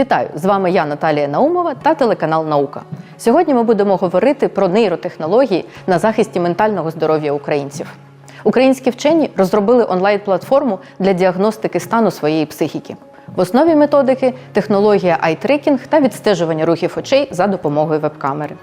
Вітаю! З вами я, Наталія Наумова та телеканал Наука. Сьогодні ми будемо говорити про нейротехнології на захисті ментального здоров'я українців. Українські вчені розробили онлайн-платформу для діагностики стану своєї психіки. В основі методики технологія ай-трекінг та відстежування рухів очей за допомогою веб-камери.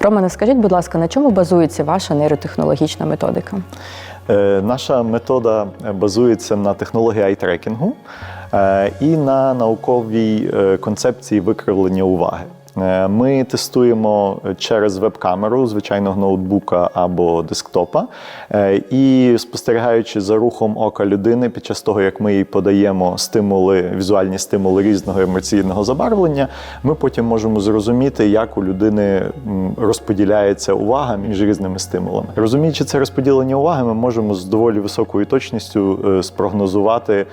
Романе, скажіть, будь ласка, на чому базується ваша нейротехнологічна методика? Е, Наша метода базується на технології айтрекінгу е, і на науковій е, концепції викривлення уваги. Е, Ми тестуємо через веб-камеру звичайного ноутбука або десктопа, е, і спостерігаючи за рухом ока людини під час того, як ми їй подаємо стимули, візуальні стимули різного емоційного забарвлення, ми потім можемо зрозуміти, як у людини розподіляється увага між різними стимулами. Розуміючи це розподілення уваги, ми можемо з доволі високою точністю е, спрогнозувати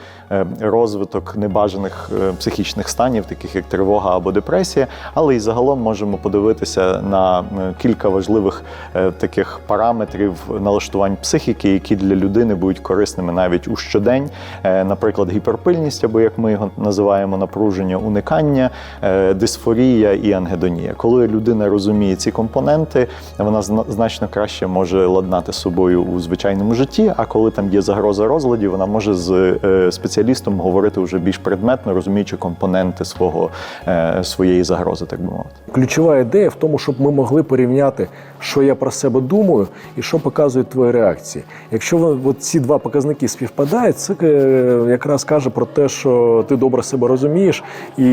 розвиток небажаних е, психічних станів, таких як тривога або депресія, але і загалом можемо подивитися на е, кілька важливих е, таких параметрів налаштувань психіки, які для людини будуть корисними навіть у щодень. Е, Наприклад, гіперпильність, або як ми його називаємо, напруження, уникання, е, дисфорія і ангедонія. Коли людина розуміє ці компоненти, вона зна- значно краще може ладнати з собою у звичайному житті. А коли там є загроза розладів, вона може з е, спеціалістом говорити вже більш предметно, розуміючи компоненти свого е, своєї загрози, так би мовити. Ключова ідея в тому, щоб ми могли порівняти, що я про себе думаю і що показують твої реакції. Якщо от ці два показники співпадають, це е, якраз каже про те, що ти добре себе розумієш, і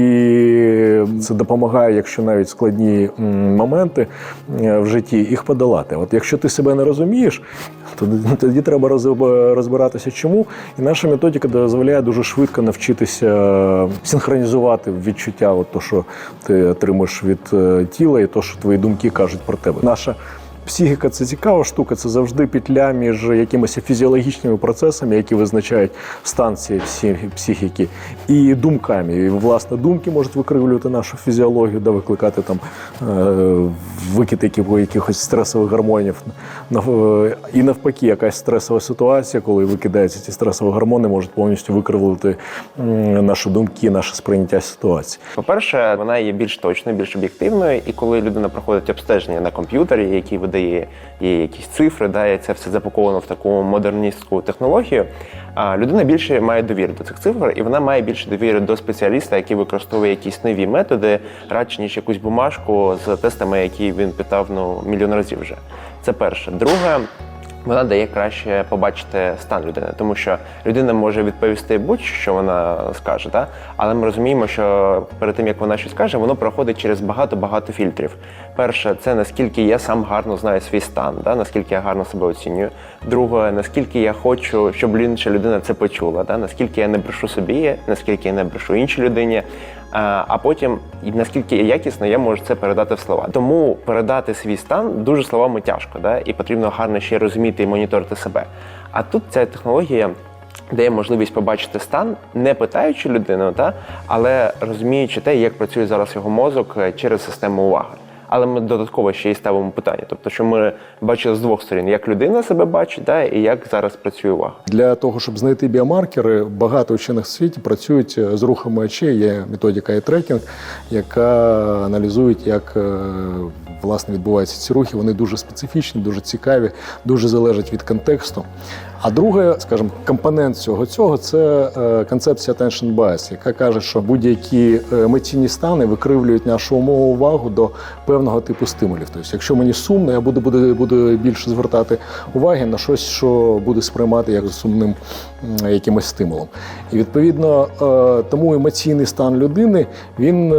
це допомагає, якщо навіть складні моменти е, в житті їх подолати. От якщо ти себе не розумієш, то тоді треба розбиратися, чому. І наша методика дозволяє дуже швидко навчитися е, синхронізувати відчуття, от то, що ти отримуєш від е, тіла, і то, що твої думки кажуть про тебе. Наша Психіка це цікава штука, це завжди петля між якимись фізіологічними процесами, які визначають стан цієї психіки, і думками. І, власне, думки можуть викривлювати нашу фізіологію, да, викликати там е, викид якихось стресових гормонів. І навпаки, якась стресова ситуація, коли викидаються ці стресові гормони, можуть повністю викривлити м, наші думки, наше сприйняття ситуації. По-перше, вона є більш точною, більш об'єктивною, і коли людина проходить обстеження на комп'ютері, який видає є якісь цифри, да, і це все запаковано в таку модерністську технологію. А людина більше має довіри до цих цифр, і вона має більше довіри до спеціаліста, який використовує якісь нові методи, радше ніж якусь бумажку з тестами, які він питав ну мільйон разів вже. Це перше. Друге. Вона дає краще побачити стан людини, тому що людина може відповісти будь-що вона скаже, да? але ми розуміємо, що перед тим як вона щось каже, воно проходить через багато-багато фільтрів. Перше, це наскільки я сам гарно знаю свій стан, да? наскільки я гарно себе оцінюю. Друге, наскільки я хочу, щоб інша людина це почула, да? наскільки я не брешу собі, наскільки я не брешу іншій людині. А а потім, наскільки якісно я можу це передати в слова. Тому передати свій стан дуже словами тяжко, да? і потрібно гарно ще розуміти і моніторити себе. А тут ця технологія дає можливість побачити стан, не питаючи людину, та, але розуміючи те, як працює зараз його мозок е, через систему уваги. Але ми додатково ще й ставимо питання, тобто, що ми бачили з двох сторін, як людина себе бачить, да, і як зараз працює увага. Для того, щоб знайти біомаркери, багато вчених в світі працюють е, з рухами очей. Є методика e-трекінг, яка аналізує, як е, власне відбуваються ці рухи. Вони дуже специфічні, дуже цікаві, дуже залежать від контексту. А друге, скажімо, компонент цього цього це е, концепція attention bias, яка каже, що будь-які е, емоційні стани викривлюють нашу умову увагу до певного типу стимулів. Тобто, якщо мені сумно, я буду, буду, буду більше звертати уваги на щось, що буде сприймати як сумним якимось стимулом. І відповідно е, тому емоційний стан людини він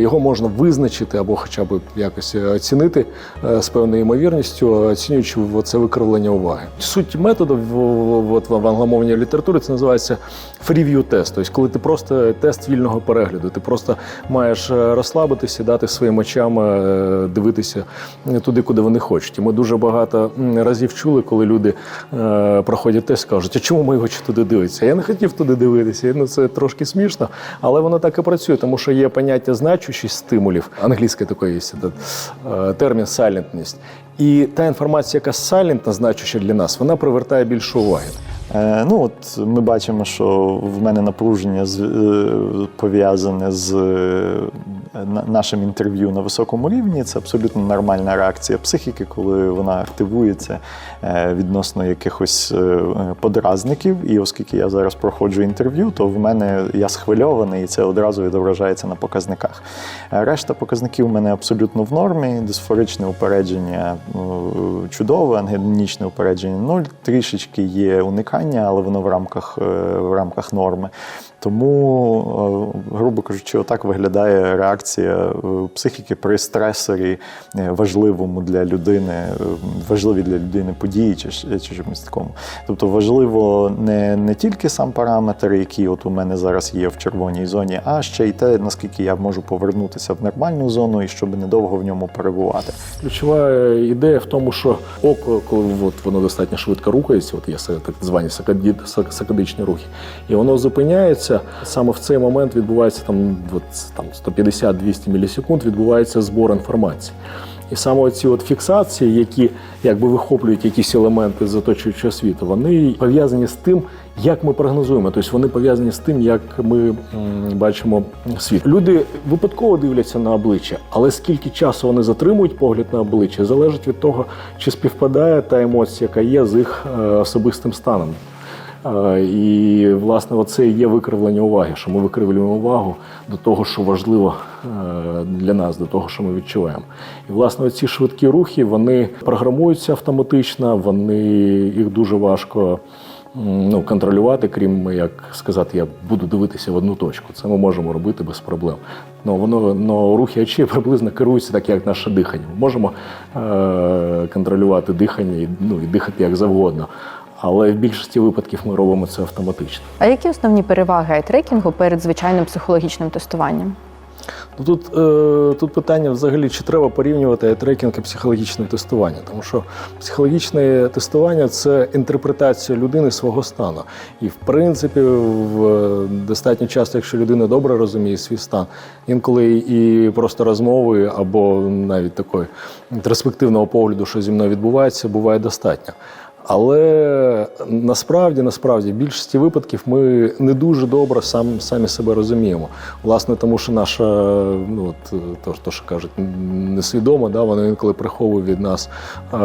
його можна визначити або хоча б якось оцінити з певною ймовірністю, оцінюючи це викривлення уваги. Суть методу в, от в англомовній літературі це називається freeview тест. Тобто, коли ти просто тест вільного перегляду, ти просто маєш е, розслабитися, дати своїм очам е, дивитися туди, куди вони хочуть. І ми дуже багато разів чули, коли люди е, проходять тест, кажуть, а чому ми хочемо туди дивитися? Я не хотів туди дивитися. Ну це трошки смішно, але воно так і працює, тому що є поняття значущість стимулів. Англійське таке є термін сайлентність. І та інформація, яка сайлентна, значуща для нас, вона привертає більше уваги. Е, ну от ми бачимо, що в мене напруження е, пов'язане з е, нашим інтерв'ю на високому рівні. Це абсолютно нормальна реакція психіки, коли вона активується відносно якихось подразників. І оскільки я зараз проходжу інтерв'ю, то в мене я схвильований, і це одразу відображається на показниках. Решта показників у мене абсолютно в нормі. Дисфоричне упередження ну, чудове, ангелінічне упередження нуль. Трішечки є уникання, але воно в рамках, е, в рамках норми. Тому, е, грубо кажучи, отак виглядає реакція е, психіки при стресорі е, важливому для людини, важливі для людини події чи, чи чомусь такому. Тобто важливо не, не тільки сам параметр, який от у мене зараз є в червоній зоні, а ще й те, наскільки я можу повернутися в нормальну зону і щоб недовго в ньому перебувати. Ключова ідея в тому, що око, коли от воно достатньо швидко рухається, от є так звані сакадичні рухи, і воно зупиняється. Саме в цей момент відбувається там 150-200 мілісекунд, відбувається збор інформації. І саме ці от фіксації, які якби вихоплюють якісь елементи з оточуючого світу, вони пов'язані з тим, як ми прогнозуємо. Тобто вони пов'язані з тим, як ми бачимо світ. Люди випадково дивляться на обличчя, але скільки часу вони затримують погляд на обличчя, залежить від того, чи співпадає та емоція, яка є з їх е, особистим станом. І, власне, оце і є викривлення уваги, що ми викривлюємо увагу до того, що важливо е, для нас, до того, що ми відчуваємо. І, власне, ці швидкі рухи вони програмуються автоматично, вони їх дуже важко ну, контролювати, крім як сказати, я буду дивитися в одну точку. Це ми можемо робити без проблем. Ну, воно но рухи очей приблизно керуються так, як наше дихання. Ми можемо е, контролювати дихання і, ну, і дихати як завгодно. Але в більшості випадків ми робимо це автоматично. А які основні переваги айтрекінгу перед звичайним психологічним тестуванням? Ну, тут, е, тут питання взагалі, чи треба порівнювати трекінг і психологічне тестування. Тому що психологічне тестування це інтерпретація людини свого стану. І в принципі, в, достатньо часто, якщо людина добре розуміє свій стан, інколи і просто розмови або навіть такої інтроспективного погляду, що зі мною відбувається, буває достатньо. Але насправді, насправді, в більшості випадків ми не дуже добре сам, самі себе розуміємо. Власне, тому що наша, ну от то, то що кажуть, несвідомо, да, воно інколи приховує від нас е,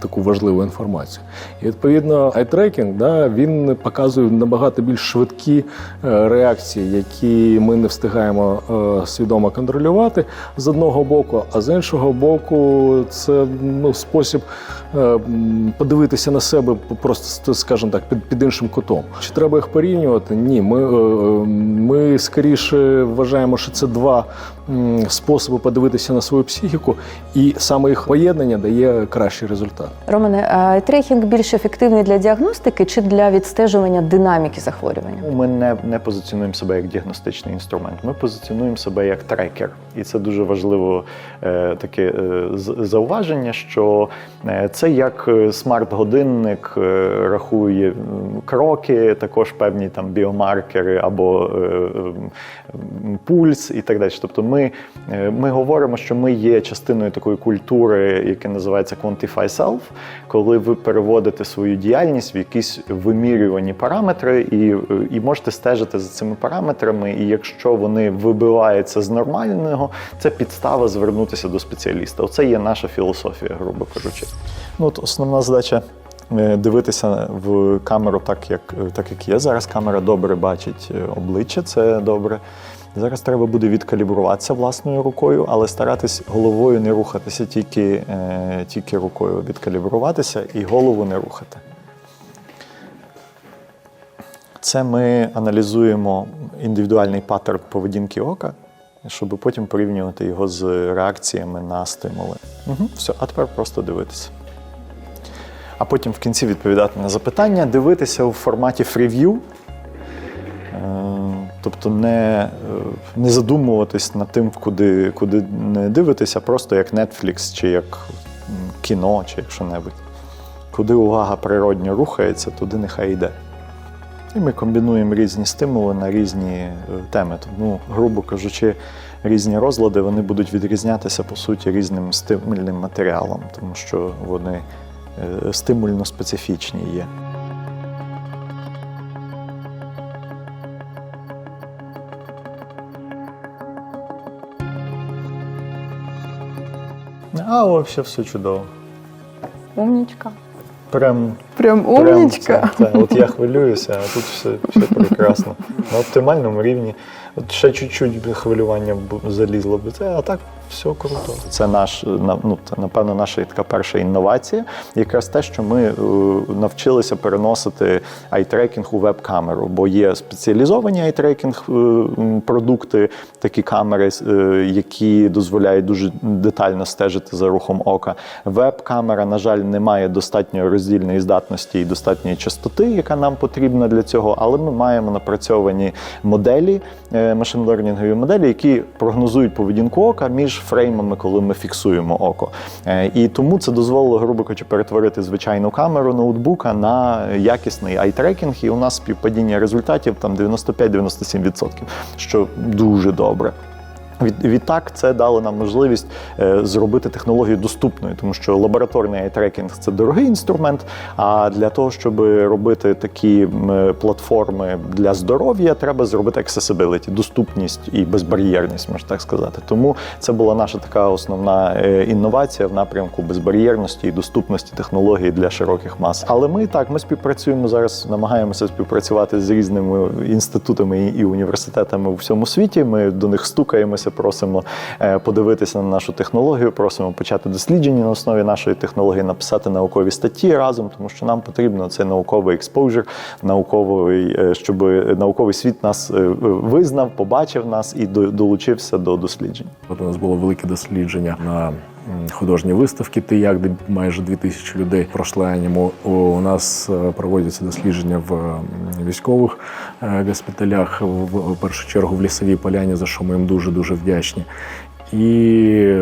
таку важливу інформацію. І відповідно, айтрекінг, да, він показує набагато більш швидкі е, реакції, які ми не встигаємо е, свідомо контролювати з одного боку, а з іншого боку, це ну, спосіб е, м, подивитися на себе просто, скажімо так, під, під іншим кутом. Чи треба їх порівнювати? Ні. Ми, е, е, ми скоріше вважаємо, що це два способи подивитися на свою психіку, і саме їх поєднання дає кращий результат. Романе, а айтрекінг більш ефективний для діагностики чи для відстежування динаміки захворювання? Ми не, не позиціонуємо себе як діагностичний інструмент. Ми позиціонуємо себе як трекер. І це дуже важливо е, таке е, зауваження, що е, це як смарт-годинник е, рахує кроки, також певні там біомаркери або е, пульс і так далі. Тобто ми, е, ми говоримо, що ми є частиною такої культури, яка називається Quantify Self, коли ви переводите свою діяльність в якісь вимірювані параметри, і, е, і можете стежити за цими параметрами. І якщо вони вибиваються з нормального, це підстава звернутися до спеціаліста. Оце є наша філософія, грубо кажучи. Ну, от основна задача. е, Дивитися в камеру так, як, так як є. Зараз камера добре бачить обличчя, це добре. Зараз треба буде відкалібруватися власною рукою, але старатись головою не рухатися, тільки, е, тільки рукою відкалібруватися і голову не рухати. Це ми аналізуємо індивідуальний паттерн поведінки ока, щоб потім порівнювати його з реакціями на стимули. Угу, все, а тепер просто дивитися. А потім в кінці відповідати на запитання, дивитися у форматі фрів'ю. Тобто не, е, не задумуватись над тим, куди, куди не дивитися, просто як Netflix чи як кіно, чи як що-небудь. Куди увага природньо рухається, туди нехай йде. І ми комбінуємо різні стимули на різні е, теми. Тому, грубо кажучи, різні розлади вони будуть відрізнятися по суті різним стимульним матеріалом, тому що вони е, стимульно специфічні є. А взагалі все чудово. Умнічка. Прям Прям Прям умнічка. це- це. От я хвилююся, а тут все, все прекрасно. На оптимальному рівні. От ще чуть-чуть би хвилювання б залізло б це, а так все круто. Це наш на- ну, це, напевно, наша така перша інновація, якраз те, що ми е, навчилися переносити айтрекінг у веб-камеру, бо є спеціалізовані айтрекінг е, продукти, такі камери, е, які дозволяють дуже детально стежити за рухом ока. Веб-камера, на жаль, не має достатньої роздільної здатності і достатньої частоти, яка нам потрібна для цього, але ми маємо напрацьовані моделі, машин-лернінгові моделі, які прогнозують поведінку ока між фреймами, коли ми фіксуємо око. Е, І тому це дозволило, грубо кажучи, перетворити звичайну камеру ноутбука на якісний айтрекінг, і у нас співпадіння результатів там 95-97%, що дуже добре. Від, відтак це дало нам можливість е, зробити технологію доступною, тому що лабораторний айтрекінг це дорогий інструмент. А для того, щоб робити такі е, платформи для здоров'я, треба зробити accessibility, доступність і безбар'єрність, можна так сказати. Тому це була наша така основна е, інновація в напрямку безбар'єрності і доступності технологій для широких мас. Але ми так ми співпрацюємо зараз, намагаємося співпрацювати з різними інститутами і університетами у всьому світі. Ми до них стукаємося, просимо е, подивитися на нашу технологію, просимо почати дослідження на основі нашої технології, написати наукові статті разом, тому що нам потрібно цей науковий експожир, науковий, е, щоб науковий світ нас е, визнав, побачив нас і до- долучився до досліджень. От у нас було велике дослідження на м, художній виставці «Тияк», де майже дві тисячі людей пройшли аніму. У нас е, проводяться дослідження в військових е, госпіталях, в першу чергу в лісовій поляні, за що ми їм дуже дуже вдячні. І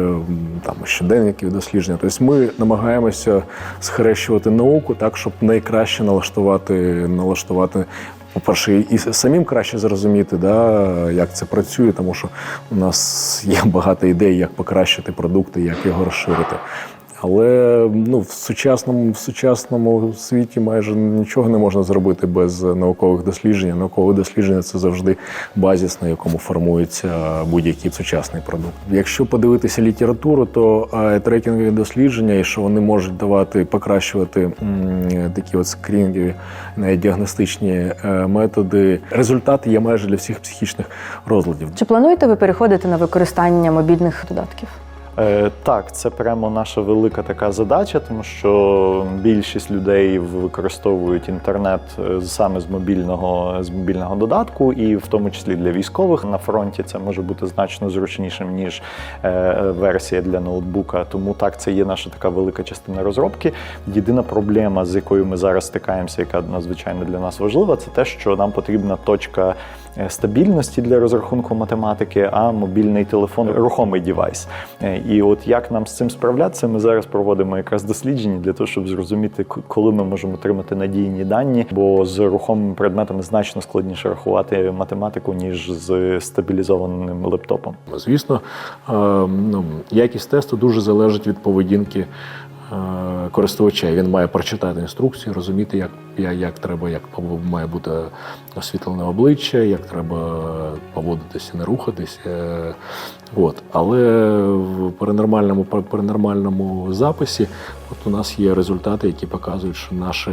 там щоденники дослідження. Тобто ми намагаємося схрещувати науку так, щоб найкраще налаштувати, налаштувати по-перше, і самим краще зрозуміти, да, як це працює, тому що у нас є багато ідей, як покращити продукти, як його розширити. Але ну, в сучасному, в сучасному світі майже нічого не можна зробити без наукових досліджень. Наукове дослідження це завжди базіс, на якому формується будь-який сучасний продукт. Якщо подивитися літературу, то е, трекінгові дослідження, і що вони можуть давати, покращувати такі от скринінгові, навіть діагностичні е, методи. Результат є майже для всіх психічних розладів. Чи плануєте ви переходити на використання мобільних додатків? Е, Так, це прямо наша велика така задача, тому що більшість людей використовують інтернет е, саме з мобільного з мобільного додатку, і в тому числі для військових на фронті це може бути значно зручнішим ніж е, версія для ноутбука. Тому так, це є наша така велика частина розробки. Єдина проблема, з якою ми зараз стикаємося, яка надзвичайно для нас важлива, це те, що нам потрібна точка стабільності для розрахунку математики, а мобільний телефон рухомий девайс. І от як нам з цим справлятися, ми зараз проводимо якраз дослідження для того, щоб зрозуміти, коли ми можемо отримати надійні дані, бо з рухомими предметами значно складніше рахувати математику, ніж з стабілізованим лептопом. Звісно, е, ну, якість тесту дуже залежить від поведінки користувача. Він має прочитати інструкцію, розуміти, як, як треба, як має бути освітлене обличчя, як треба поводитися, не рухатись. е, От. Але в перенормальному, перенормальному записі от у нас є результати, які показують, що наші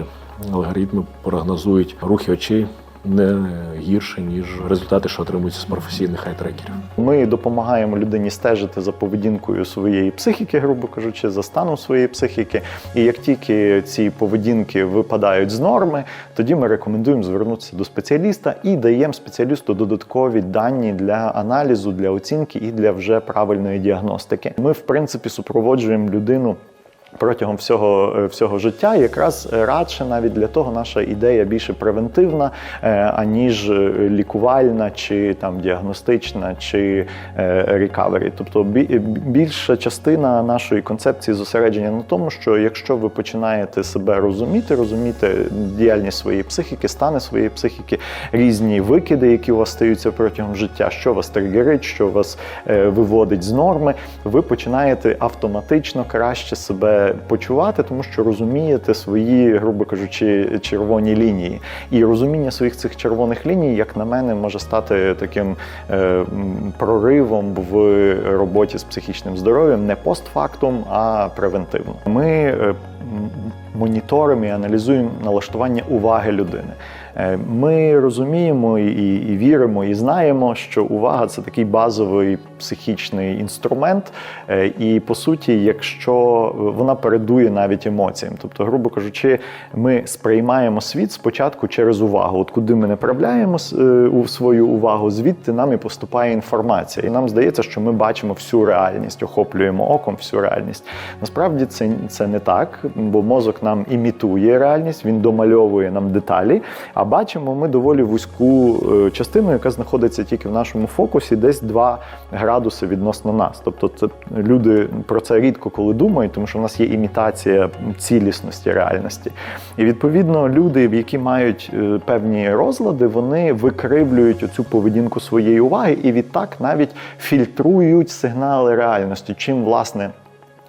алгоритми прогнозують рухи очей не гірше, ніж результати, що отримуються з професійних айтрекерів. Ми допомагаємо людині стежити за поведінкою своєї психіки, грубо кажучи, за станом своєї психіки. І як тільки ці поведінки випадають з норми, тоді ми рекомендуємо звернутися до спеціаліста і даємо спеціалісту додаткові дані для аналізу, для оцінки і для вже правильної діагностики. Ми, в принципі, супроводжуємо людину. Протягом всього, е, всього життя. Якраз радше навіть для того наша ідея більше превентивна, е, аніж е, лікувальна, чи там діагностична, чи рекавері. Тобто бі- більша частина нашої концепції зосередження на тому, що якщо ви починаєте себе розуміти, розуміти діяльність своєї психіки, стани своєї психіки, різні викиди, які у вас стаються протягом життя, що вас тригерить, що вас е, виводить з норми, ви починаєте автоматично краще себе почувати, тому що розумієте свої, грубо кажучи, червоні лінії. І розуміння своїх цих червоних ліній, як на мене, може стати таким е, проривом в роботі з психічним здоров'ям не постфактум, а превентивно. Ми е, моніторимо і аналізуємо налаштування уваги людини. Е, Ми розуміємо і, і віримо, і знаємо, що увага це такий базовий психічний інструмент. Е, І по суті, якщо вона передує навіть емоціям, тобто, грубо кажучи, ми сприймаємо світ спочатку через увагу. От куди ми направляємо е, свою увагу, звідти нам і поступає інформація. І нам здається, що ми бачимо всю реальність, охоплюємо оком всю реальність. Насправді це, це не так, бо мозок нам імітує реальність, він домальовує нам деталі. Бачимо ми доволі вузьку е, частину, яка знаходиться тільки в нашому фокусі, десь 2 градуси відносно нас. Тобто, це люди про це рідко коли думають, тому що в нас є імітація цілісності реальності. І відповідно люди, які мають е, певні розлади, вони викривлюють оцю поведінку своєї уваги і відтак навіть фільтрують сигнали реальності. Чим власне.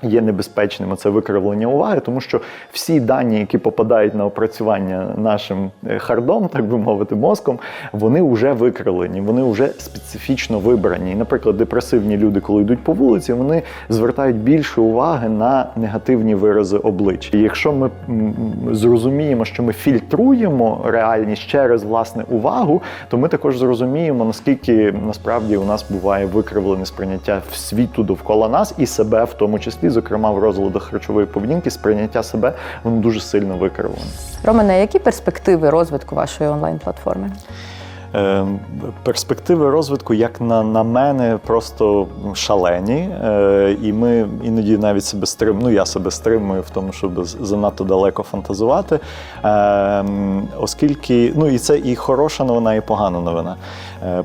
Є небезпечним це викривлення уваги, тому що всі дані, які попадають на опрацювання нашим е, хардом, так би мовити, мозком, вони вже викривлені, вони вже специфічно вибрані. І, наприклад, депресивні люди, коли йдуть по вулиці, вони звертають більше уваги на негативні вирази обличчя. І якщо ми зрозуміємо, що ми фільтруємо реальність через власне увагу, то ми також зрозуміємо, наскільки насправді у нас буває викривлене сприйняття світу довкола нас і себе в тому числі, зокрема в розладах харчової поведінки, сприйняття себе воно дуже сильно викривлене. Романе, які перспективи розвитку вашої онлайн-платформи? Е, Перспективи розвитку, як на, на мене, просто шалені. Е, І ми іноді навіть себе стрим, ну я себе стримую в тому, щоб занадто далеко фантазувати. Е, Оскільки, ну і це і хороша новина, і погана новина.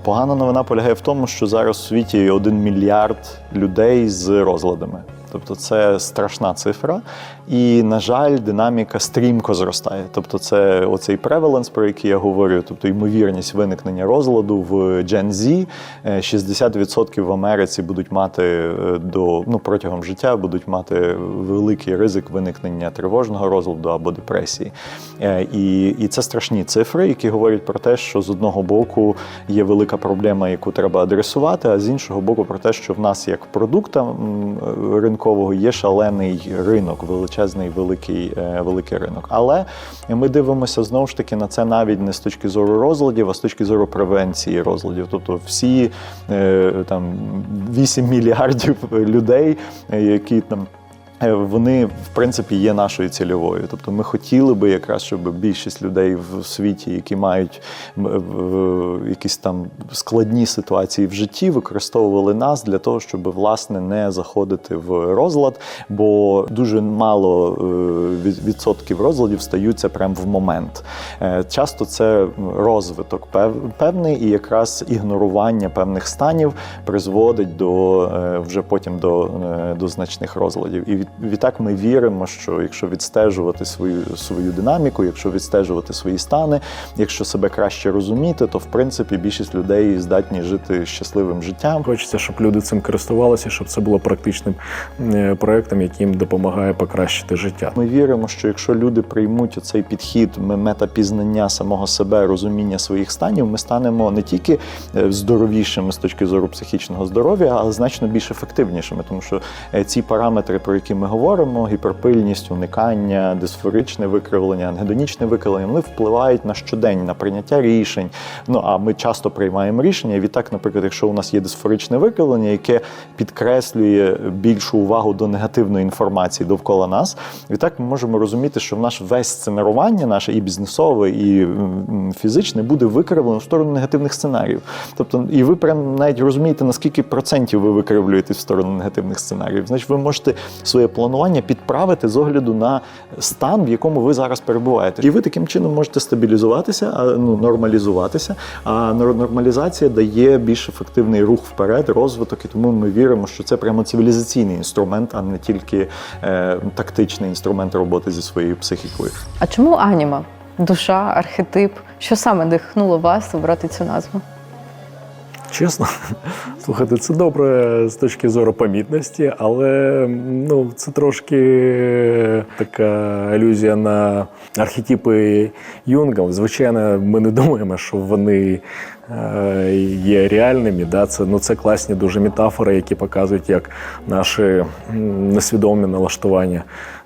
Погана новина полягає в тому, що зараз у світі один мільярд людей з розладами. Тобто це страшна цифра, і на жаль, динаміка стрімко зростає. Тобто, це оцей преваленс, про який я говорю, тобто ймовірність виникнення розладу в Gen Z, е, 60% в Америці будуть мати е, до ну протягом життя будуть мати великий ризик виникнення тривожного розладу або депресії. Е, І, і це страшні цифри, які говорять про те, що з одного боку є велика проблема, яку треба адресувати, а з іншого боку, про те, що в нас як продукта ринкового є шалений ринок, величезний великий, е, великий ринок. Але ми дивимося знову ж таки на це навіть не з точки зору розладів, а з точки зору превенції розладів. Тобто всі е, там 8 мільярдів людей, е, які там. Е, Вони в принципі є нашою цільовою. Тобто ми хотіли би якраз, щоб більшість людей в світі, які мають якісь там складні ситуації в житті, використовували нас для того, щоб власне не заходити в розлад, бо дуже мало е, відсотків розладів стаються прямо в момент. Е, Часто це розвиток певний, і якраз ігнорування певних станів призводить до е, вже потім до, е, до значних розладів. І відтак ми віримо, що якщо відстежувати свою свою динаміку, якщо відстежувати свої стани, якщо себе краще розуміти, то в принципі більшість людей здатні жити щасливим життям. Хочеться, щоб люди цим користувалися, щоб це було практичним е, проектом, який їм допомагає покращити життя. Ми віримо, що якщо люди приймуть цей підхід метапізнання самого себе, розуміння своїх станів, ми станемо не тільки е, здоровішими з точки зору психічного здоров'я, але значно більш ефективнішими, тому що е, ці параметри, про які ми говоримо, гіперпильність, уникання, дисфоричне викривлення, ангедонічне викривлення, вони впливають на щодень, на прийняття рішень. Ну а ми часто приймаємо рішення. І відтак, наприклад, якщо у нас є дисфоричне викривлення, яке підкреслює більшу увагу до негативної інформації довкола нас, відтак ми можемо розуміти, що в наш весь сценарування, наше і бізнесове, і фізичне, буде викривлено в сторону негативних сценаріїв. Тобто, і ви прям навіть розумієте, наскільки процентів ви викривлюєте в сторону негативних сценаріїв. Значить, ви можете своє планування підправити з огляду на стан, в якому ви зараз перебуваєте. І ви таким чином можете стабілізуватися, а, ну, нормалізуватися. А нор- нормалізація дає більш ефективний рух вперед, розвиток, і тому ми віримо, що це прямо цивілізаційний інструмент, а не тільки е, тактичний інструмент роботи зі своєю психікою. А чому аніма? Душа, архетип? Що саме дихнуло вас обрати цю назву? Чесно, слухайте, це добре з точки зору помітності, але ну, це трошки така алюзія на архетипи Юнга. Звичайно, ми не думаємо, що вони е, є реальними. Да? Це, ну, це класні дуже метафори, які показують, як наші несвідомі налаштування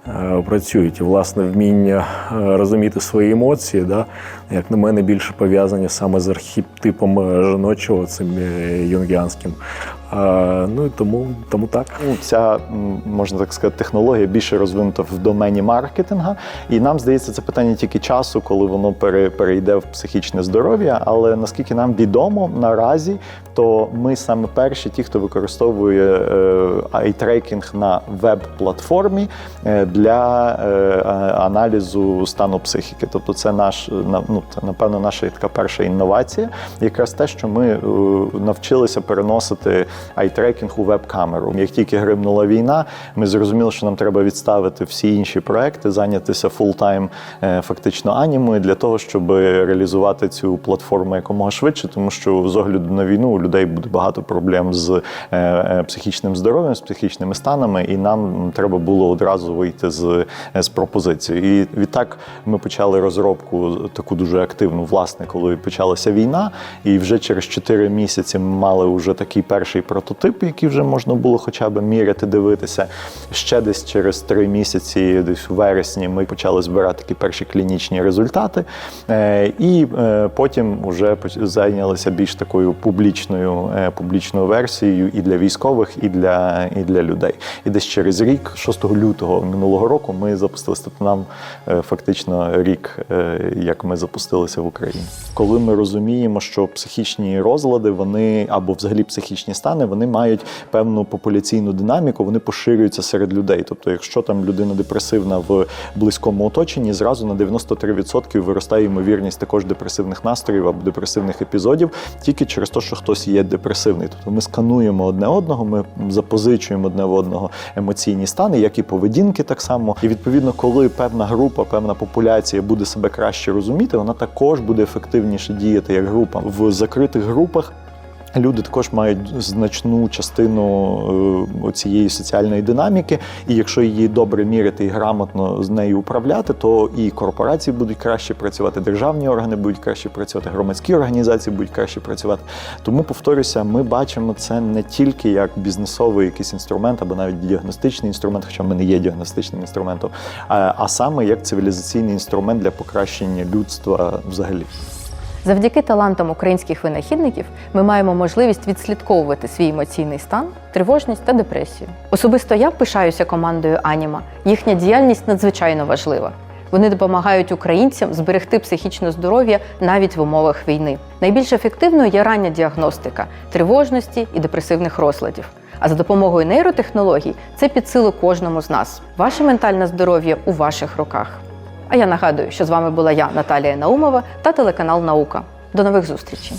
е, працюють. І, власне, вміння е, розуміти свої емоції, да? Як на мене, більше пов'язані саме з архетипом е, жіночого, цим е, юнгіанським. Ну і тому, тому так. Ну, Ця можна так сказати, технологія більше розвинута в домені маркетинга, і нам здається, це питання тільки часу, коли воно пере- перейде в психічне здоров'я. Але наскільки нам відомо наразі, то ми саме перші, ті, хто використовує айтрекінг на веб-платформі е, для аналізу стану психіки. Тобто, це наш на- ну, це напевно наша така перша інновація, якраз те, що ми е, навчилися переносити айтрекінг у веб-камеру. Як тільки гримнула війна, ми зрозуміли, що нам треба відставити всі інші проекти, зайнятися фултайм е, фактично анімою для того, щоб реалізувати цю платформу якомога швидше, тому що з огляду на війну у людей буде багато проблем з е, психічним здоров'ям, з психічними станами, і нам треба було одразу вийти з, з пропозицією. І відтак ми почали розробку таку дуже активну, власне, коли почалася війна, і вже через 4 місяці ми мали вже такий перший прототип, який вже можна було хоча б міряти, дивитися. Ще десь через 3 місяці, десь у вересні, ми почали збирати такі перші клінічні результати. Е, І е, потім вже зайнялися більш такою публічною, е, публічною версією і для військових, і для, і для людей. І десь через рік, 6 лютого минулого року, ми запустилися. Тобто е, фактично рік, як ми запустилися в Україні. Коли ми розуміємо, що психічні розлади, вони або взагалі психічні стани, вони мають певну популяційну динаміку, вони поширюються серед людей. Тобто, якщо там людина депресивна в близькому оточенні, зразу на 93% виростає ймовірність також депресивних настроїв або депресивних епізодів, тільки через те, що хтось є депресивний. Тобто ми скануємо одне одного, ми запозичуємо одне в одного емоційні стани, як і поведінки, так само. І відповідно, коли певна група, певна популяція буде себе краще розуміти, вона також буде ефективніше діяти як група в закритих групах. Люди також мають значну частину е, цієї соціальної динаміки, і якщо її добре міряти і грамотно з нею управляти, то і корпорації будуть краще працювати, державні органи будуть краще працювати, громадські організації будуть краще працювати. Тому повторюся, ми бачимо це не тільки як бізнесовий якийсь інструмент або навіть діагностичний інструмент, хоча ми не є діагностичним інструментом, а, а саме як цивілізаційний інструмент для покращення людства взагалі. Завдяки талантам українських винахідників ми маємо можливість відслідковувати свій емоційний стан, тривожність та депресію. Особисто я пишаюся командою Аніма. Їхня діяльність надзвичайно важлива. Вони допомагають українцям зберегти психічне здоров'я навіть в умовах війни. Найбільш ефективною є рання діагностика тривожності і депресивних розладів. А за допомогою нейротехнологій це під силу кожному з нас. Ваше ментальне здоров'я у ваших руках. А я нагадую, що з вами була я, Наталія Наумова, та телеканал Наука. До нових зустрічей.